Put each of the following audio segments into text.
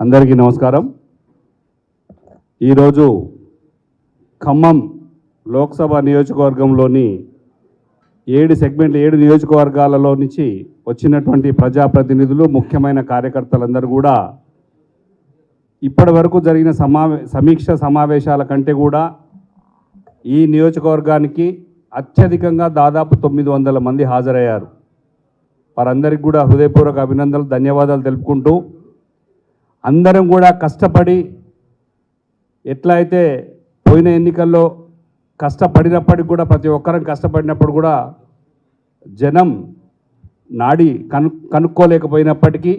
అందరికీ నమస్కారం. ఈరోజు ఖమ్మం లోక్సభ నియోజకవర్గంలోని ఏడు సెగ్మెంట్లు ఏడు నియోజకవర్గాలలో నుంచి వచ్చినటువంటి ప్రజాప్రతినిధులు ముఖ్యమైన కార్యకర్తలందరూ కూడా ఇప్పటి వరకు జరిగిన సమావే సమీక్ష సమావేశాల కంటే కూడా ఈ నియోజకవర్గానికి అత్యధికంగా దాదాపు తొమ్మిది వందల మంది హాజరయ్యారు. వారందరికీ కూడా హృదయపూర్వక అభినందనలు ధన్యవాదాలు తెలుపుకుంటూ అందరం కూడా కష్టపడి ఎట్లా అయితే పోయిన ఎన్నికల్లో కష్టపడినప్పటికి కూడా ప్రతి ఒక్కరం కష్టపడినప్పుడు కూడా జనం నాడి కను కనుక్కోలేకపోయినప్పటికీ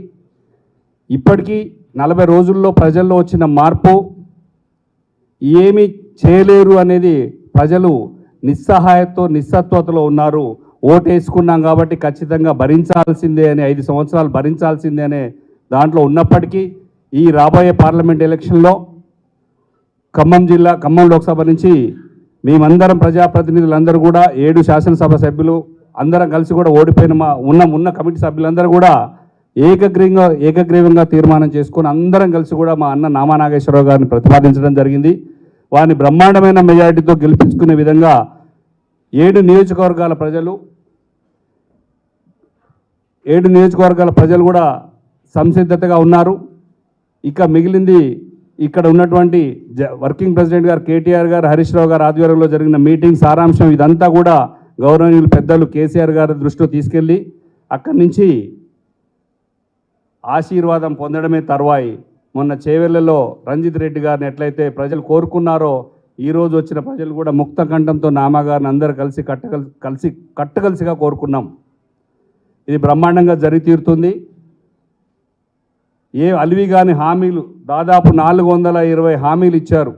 ఇప్పటికీ నలభై రోజుల్లో ప్రజల్లో వచ్చిన మార్పు ఏమీ చేయలేరు అనేది ప్రజలు నిస్సహాయతో నిస్సత్వతలో ఉన్నారు. ఓటు వేసుకున్నాం కాబట్టి ఖచ్చితంగా భరించాల్సిందే అని ఐదు సంవత్సరాలు భరించాల్సిందే అనే దాంట్లో ఉన్నప్పటికీ ఈ రాబోయే పార్లమెంట్ ఎలక్షన్లో ఖమ్మం జిల్లా ఖమ్మం లోక్సభ నుంచి మేమందరం ప్రజాప్రతినిధులందరూ కూడా ఏడు శాసనసభ సభ్యులు అందరం కలిసి కూడా ఓడిపోయిన మా ఉన్న ఉన్న కమిటీ సభ్యులందరూ కూడా ఏకగ్రీవంగా ఏకగ్రీవంగా తీర్మానం చేసుకొని అందరం కలిసి కూడా మా అన్న నామానాగేశ్వరరావు గారిని ప్రతిపాదించడం జరిగింది. వారిని బ్రహ్మాండమైన మెజారిటీతో గెలిపించుకునే విధంగా ఏడు నియోజకవర్గాల ప్రజలు ఏడు నియోజకవర్గాల ప్రజలు కూడా సంసిద్ధతగా ఉన్నారు. ఇక మిగిలింది ఇక్కడ ఉన్నటువంటి జ- వర్కింగ్ ప్రెసిడెంట్ గారు కేటీఆర్ గారు హరీష్ రావు గారు ఆధ్వర్యంలో జరిగిన మీటింగ్ సారాంశం ఇదంతా కూడా గౌరవనీయులు పెద్దలు కేసీఆర్ గారి దృష్టిలో తీసుకెళ్ళి అక్కడి నుంచి ఆశీర్వాదం పొందడమే తర్వాయి. మొన్న చేవెళ్ళలో రంజిత్ రెడ్డి గారిని ఎట్లయితే ప్రజలు కోరుకున్నారో ఈరోజు వచ్చిన ప్రజలు కూడా ముక్త కంఠంతో నామగారిని అందరూ కలిసి కట్టగల్ కలిసి కట్టగలిసిగా కోరుకున్నాం. ఇది బ్రహ్మాండంగా జరిగి తీరుతుంది ఏ అలివి కాని హామీలు దాదాపు నాలుగు వందల ఇరవై హామీలు ఇచ్చారు.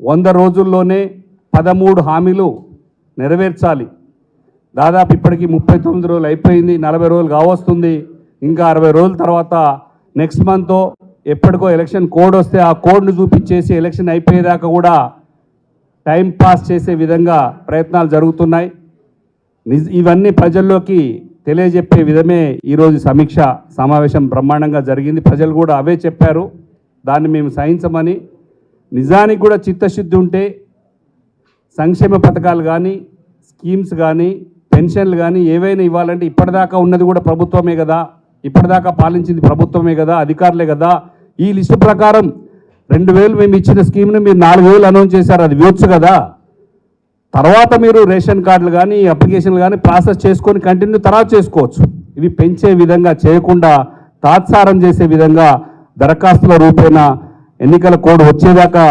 వంద రోజుల్లోనే పదమూడు హామీలు నెరవేర్చాలి. దాదాపు ఇప్పటికి ముప్పై తొమ్మిది రోజులు అయిపోయింది నలభై రోజులు కావస్తుంది. ఇంకా అరవై రోజుల తర్వాత నెక్స్ట్ మంత్ ఎప్పటికో ఎలక్షన్ కోడ్ వస్తే ఆ కోడ్ను చూపించేసి ఎలక్షన్ అయిపోయేదాకా కూడా టైం పాస్ చేసే విధంగా ప్రయత్నాలు జరుగుతున్నాయి. ఇవన్నీ ప్రజల్లోకి తెలియజెప్పే విధమే ఈరోజు సమీక్ష సమావేశం బ్రహ్మాండంగా జరిగింది. ప్రజలు కూడా అవే చెప్పారు. దాన్ని మేము సహించమని నిజానికి కూడా చిత్తశుద్ధి ఉంటే సంక్షేమ పథకాలు కానీ స్కీమ్స్ కానీ పెన్షన్లు కానీ ఏవైనా ఇవ్వాలంటే ఇప్పటిదాకా ఉన్నది కూడా ప్రభుత్వమే కదా. ఇప్పటిదాకా పాలించింది ప్రభుత్వమే కదా అధికారులే కదా. ఈ లిస్టు ప్రకారం రెండు వేలు మేము ఇచ్చిన స్కీమ్ని మీరు నాలుగు వేలు అనౌన్స్ చేశారు. అది ఇవ్వచ్చు కదా. తర్వాత మీరు రేషన్ కార్డులు కానీ అప్లికేషన్లు కానీ ప్రాసెస్ చేసుకొని కంటిన్యూ తర్వాత చేసుకోవచ్చు. ఇవి పెంచే విధంగా చేయకుండా తాత్సారం చేసే విధంగా దరఖాస్తుల రూపేణ ఎన్నికల కోడ్ వచ్చేదాకా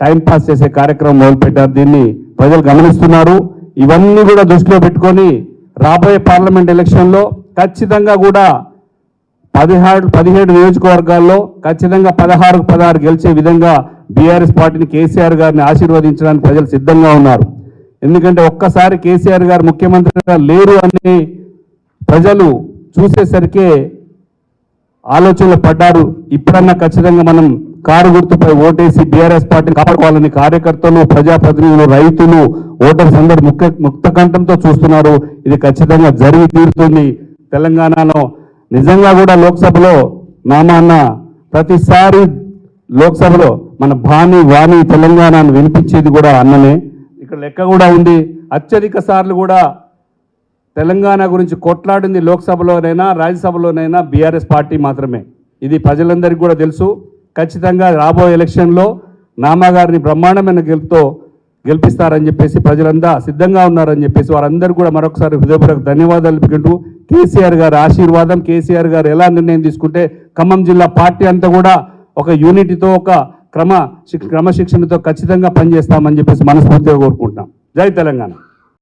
టైం పాస్ చేసే కార్యక్రమం మొదలుపెట్టారు. దీన్ని ప్రజలు గమనిస్తున్నారు. ఇవన్నీ కూడా దృష్టిలో పెట్టుకొని రాబోయే పార్లమెంట్ ఎలక్షన్లో ఖచ్చితంగా కూడా పదిహేడు పదిహేడు నియోజకవర్గాల్లో ఖచ్చితంగా పదహారు పదహారు గెలిచే విధంగా బీఆర్ఎస్ పార్టీని కేసీఆర్ గారిని ఆశీర్వదించడానికి ప్రజలు సిద్ధంగా ఉన్నారు. ఎందుకంటే ఒక్కసారి కేసీఆర్ గారు ముఖ్యమంత్రిగా లేరు అని ప్రజలు చూసేసరికే ఆలోచనలు పడ్డారు. ఇప్పుడన్నా ఖచ్చితంగా మనం కారు గుర్తుపై ఓటేసి బీఆర్ఎస్ పార్టీని కాపాడుకోవాలని కార్యకర్తలు ప్రజాప్రతినిధులు రైతులు ఓటర్స్ అందరూ ముఖ్య ముక్త కంఠంతో చూస్తున్నారు. ఇది ఖచ్చితంగా జరిగి తీరుతుంది. తెలంగాణలో నిజంగా కూడా లోక్సభలో నామాన్న ప్రతిసారి లోక్సభలో మన భాని వాణి తెలంగాణను వినిపించేది కూడా అన్ననే. లెక్క కూడా ఉంది. అత్యధిక సార్లు కూడా తెలంగాణ గురించి కొట్లాడింది లోక్సభలోనైనా రాజ్యసభలోనైనా బీఆర్ఎస్ పార్టీ మాత్రమే. ఇది ప్రజలందరికీ కూడా తెలుసు. ఖచ్చితంగా రాబోయే ఎలక్షన్లో నామాగారిని బ్రహ్మాండమైన గెలుపుతో గెలిపిస్తారని చెప్పేసి ప్రజలంతా సిద్ధంగా ఉన్నారని చెప్పేసి వారందరూ కూడా మరొకసారి హృదయపూర్వక ధన్యవాదాలు తెలుపుకుంటూ కేసీఆర్ గారి ఆశీర్వాదం కేసీఆర్ గారు ఎలా నిర్ణయం తీసుకుంటే ఖమ్మం జిల్లా పార్టీ అంతా కూడా ఒక యూనిటీతో ఒక క్రమ క్రమశిక్షణతో ఖచ్చితంగా పనిచేస్తామని చెప్పేసి మనస్ఫూర్తిగా కోరుకుంటున్నాం. జై తెలంగాణ.